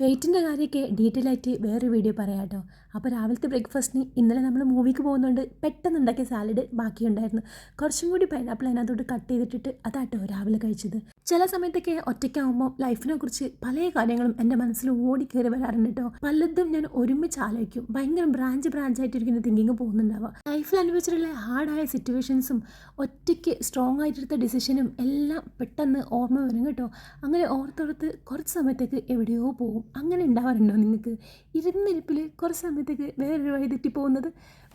വെയിറ്റിന്റെ കാര്യമൊക്കെ ഡീറ്റെയിൽ ആയിട്ട് വേറൊരു വീഡിയോ പറയാം കേട്ടോ. അപ്പോൾ രാവിലത്തെ ബ്രേക്ക്ഫാസ്റ്റിന് ഇന്നലെ നമ്മൾ മൂവിക്ക് പോകുന്നതുകൊണ്ട് പെട്ടെന്ന് ഉണ്ടാക്കിയ സാലഡ് ബാക്കിയുണ്ടായിരുന്നു. കുറച്ചും കൂടി പൈനാപ്പിൾ അതിനകത്തോട്ട് കട്ട് ചെയ്തിട്ടിട്ട് അതാട്ടോ രാവിലെ കഴിച്ചത്. ചില സമയത്തൊക്കെ ഒറ്റയ്ക്കാവുമ്പോൾ ലൈഫിനെ കുറിച്ച് പല കാര്യങ്ങളും എന്റെ മനസ്സിൽ ഓടി കയറി വരാറുണ്ട് കേട്ടോ. പലതും ഞാൻ ഒരുമിച്ച് ആലോചിക്കും. ഭയങ്കര ബ്രാഞ്ച് ബ്രാഞ്ച് ആയിട്ടിരിക്കുന്ന തിങ്കിങ് പോകുന്നുണ്ടാവുക. ലൈഫിൽ അനുഭവിച്ചിട്ടുള്ള ഹാർഡായ സിറ്റുവേഷൻസും ഒറ്റയ്ക്ക് സ്ട്രോങ് ആയിട്ടെടുത്ത ഡിസിഷനും എല്ലാം പെട്ടെന്ന് ഓർമ്മ വരും കേട്ടോ. അങ്ങനെ ഓർത്തോർത്ത് കുറച്ച് സമയത്തേക്ക് എവിടെയോ പോകും. അങ്ങനെ ഉണ്ടാവാറുണ്ടോ നിങ്ങൾക്ക്? ഇരുന്നിരിപ്പിൽ കുറച്ച് സമയത്തേക്ക് വേറൊരു വഴി തെറ്റിപ്പോകുന്നത്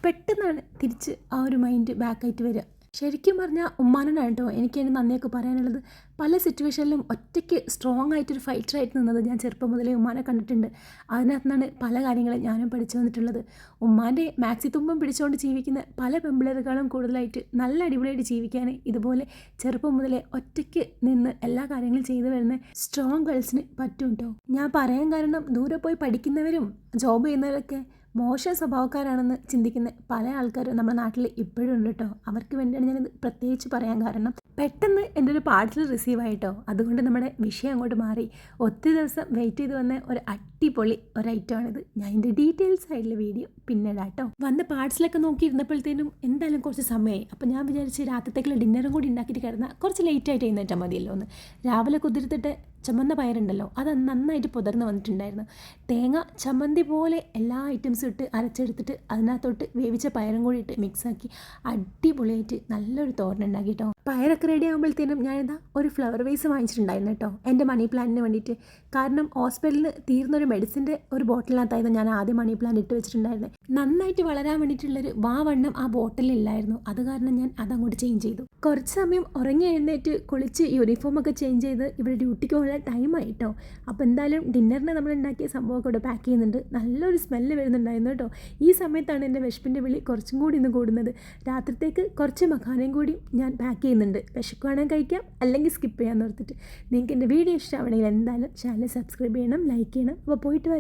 പെട്ടെന്നാണ് തിരിച്ച് ആ ഒരു മൈൻഡ് ബാക്കായിട്ട് വരിക. ശരിക്കും പറഞ്ഞാൽ ഉമ്മാനോടാണ് കേട്ടോ എനിക്ക് അതിന് നന്ദിയൊക്കെ പറയാനുള്ളത്. പല സിറ്റുവേഷനിലും ഒറ്റയ്ക്ക് സ്ട്രോങ് ആയിട്ടൊരു ഫൈറ്ററായിട്ട് നിന്നത് ഞാൻ ചെറുപ്പം മുതലേ ഉമ്മാനെ കണ്ടിട്ടുണ്ട്. അതിനകത്ത് നിന്നാണ് പല കാര്യങ്ങളും ഞാനും പഠിച്ചു വന്നിട്ടുള്ളത്. ഉമ്മാന്റെ മാക്സി തുമ്പം പിടിച്ചുകൊണ്ട് ജീവിക്കുന്ന പല പെമ്പിളറുകളും കൂടുതലായിട്ട് നല്ല അടിപൊളിയായിട്ട് ജീവിക്കാൻ ഇതുപോലെ ചെറുപ്പം മുതലേ ഒറ്റയ്ക്ക് നിന്ന് എല്ലാ കാര്യങ്ങളും ചെയ്തു വരുന്ന സ്ട്രോങ് ഗേൾസിന് പറ്റും കേട്ടോ ഞാൻ പറയാൻ കാരണം ദൂരെ പോയി പഠിക്കുന്നവരും ജോബ് ചെയ്യുന്നവരൊക്കെ മോശം സ്വഭാവക്കാരാണെന്ന് ചിന്തിക്കുന്ന പല ആൾക്കാരും നമ്മുടെ നാട്ടിൽ ഇപ്പോഴും ഉണ്ട് കേട്ടോ അവർക്ക് വേണ്ടിയാണ് ഞാനിത് പ്രത്യേകിച്ച് പറയാൻ കാരണം. പെട്ടെന്ന് എന്റെ ഒരു പാർസൽ റിസീവ് ആയിട്ടോ അതുകൊണ്ട് നമ്മുടെ വിഷയം അങ്ങോട്ട് മാറി. ഒത്തിരി ദിവസം വെയിറ്റ് ചെയ്ത് വന്ന ഒരു അടിപൊളി ഒരു ഐറ്റമാണിത് ഞാൻ ഇതിന്റെ ഡീറ്റെയിൽസ് ആയിട്ടുള്ള വീഡിയോ പിന്നീട് കേട്ടോ വന്ന പാർട്സിലൊക്കെ നോക്കിയിരുന്നപ്പോഴത്തേനും എന്തായാലും കുറച്ച് സമയമായി അപ്പോൾ ഞാൻ വിചാരിച്ച് രാത്രിത്തേക്കുള്ള ഡിന്നറും കൂടി ഉണ്ടാക്കിയിട്ട് കിടന്നാൽ കുറച്ച് ലേറ്റായിട്ട് എഴുന്നേറ്റാൽ മതിയല്ലോ ഒന്ന് രാവിലെ കുതിർത്തിട്ട് ചുമന്ന പയറുണ്ടല്ലോ അത് നന്നായിട്ട് പുതർന്ന് വന്നിട്ടുണ്ടായിരുന്നു. തേങ്ങ ചമ്മന്തി പോലെ എല്ലാ ഐറ്റംസും ഇട്ട് അരച്ചെടുത്തിട്ട് അതിനകത്തോട്ട് വേവിച്ച പയറും കൂടി ഇട്ട് മിക്സാക്കി അടിപൊളിയായിട്ട് നല്ലൊരു തോരൻ കേട്ടോ പയറൊക്കെ റെഡി ആകുമ്പോഴത്തേനും ഞാനിതാ ഒരു ഫ്ലവർ വേസ് വാങ്ങിച്ചിട്ടുണ്ടായിരുന്നു കേട്ടോ. എന്റെ മണി പ്ലാന്റിന് വേണ്ടിയിട്ട്. കാരണം ഹോസ്പിറ്റലിൽ തീർന്നൊരു മെഡിസിന്റെ ഒരു ബോട്ടിലിനകത്തായിരുന്നു ഞാൻ ആദ്യം മണി പ്ലാന്റ് ഇട്ട് വെച്ചിട്ടുണ്ടായിരുന്നത് നന്നായിട്ട് വളരാൻ വേണ്ടിയിട്ടുള്ളൊരു വാ വണ്ണം ആ ബോട്ടിലില്ലായിരുന്നു അത് കാരണം ഞാൻ അതങ്ങോട്ട് ചേഞ്ച് ചെയ്തു. കുറച്ച് സമയം ഉറങ്ങി എഴുന്നേറ്റ് കുളിച്ച് യൂണിഫോമൊക്കെ ചേഞ്ച് ചെയ്ത് ഇവിടെ ഡ്യൂട്ടിക്ക് പോകാൻ ടൈമായി കേട്ടോ. അപ്പോൾ എന്തായാലും ഡിന്നറിന് നമ്മൾ ഉണ്ടാക്കിയ സംഭവമൊക്കെ ഇവിടെ പാക്ക് ചെയ്യുന്നുണ്ട്. നല്ലൊരു സ്മെല്ല് വരുന്നുണ്ടായിരുന്നു കേട്ടോ. ഈ സമയത്താണ് എന്റെ വിശപ്പിന്റെ വിളി കുറച്ചും കൂടി ഇന്ന് കൂടുന്നത്. രാത്രിത്തേക്ക് കുറച്ച് മഖാനയും കൂടി ഞാൻ പാക്ക് ചെയ്യുന്നുണ്ട്. വിശക്കുവാണെങ്കിൽ കഴിക്കാം അല്ലെങ്കിൽ സ്കിപ്പ് ചെയ്യാമെന്ന് ഓർത്തിട്ട് നിങ്ങൾക്ക് എന്റെ വീഡിയോ ഇഷ്ടമാണെങ്കിൽ എന്തായാലും ചാനൽ സബ്സ്ക്രൈബ് ചെയ്യണം ലൈക്ക് ചെയ്യണം. അപ്പോൾ പോയിട്ട് വരാം.